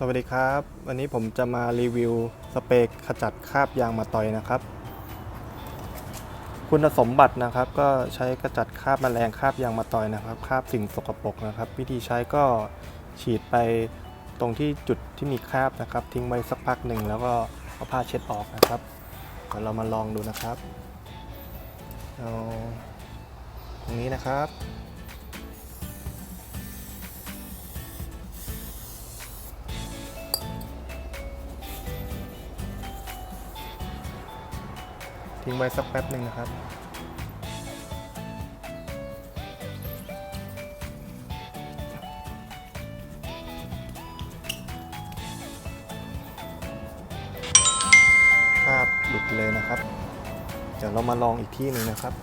สวัสดีครับ วันนี้ผมจะมารีวิวสเปรย์ขจัดคราบยางมาตอยนะครับ คุณสมบัตินะครับ ก็ใช้กระจัดคราบแมลงคราบยางมาตอยนะครับคราบสิ่งสกปรกนะครับ วิธีใช้ก็ฉีดไปตรงที่จุดที่มีคราบนะครับ ทิ้งไว้สักพักหนึ่งแล้วก็เอาผ้าเช็ดออกนะครับเดี๋ยวเรามาลองดูนะครับเอาตรงนี้นะครับ ทิ้งไว้สักแป๊บหนึ่งนะครับ ภาบหลุดเลยนะครับ เดี๋ยวเรามาลองอีกที่หนึ่งนะครับ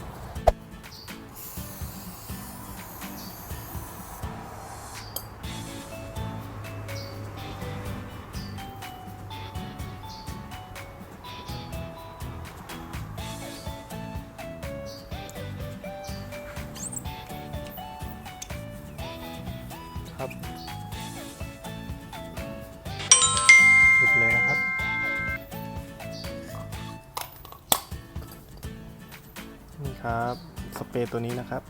ครับหยุดเลยนะครับ นี่ครับ สเปรย์ตัวนี้นะครับ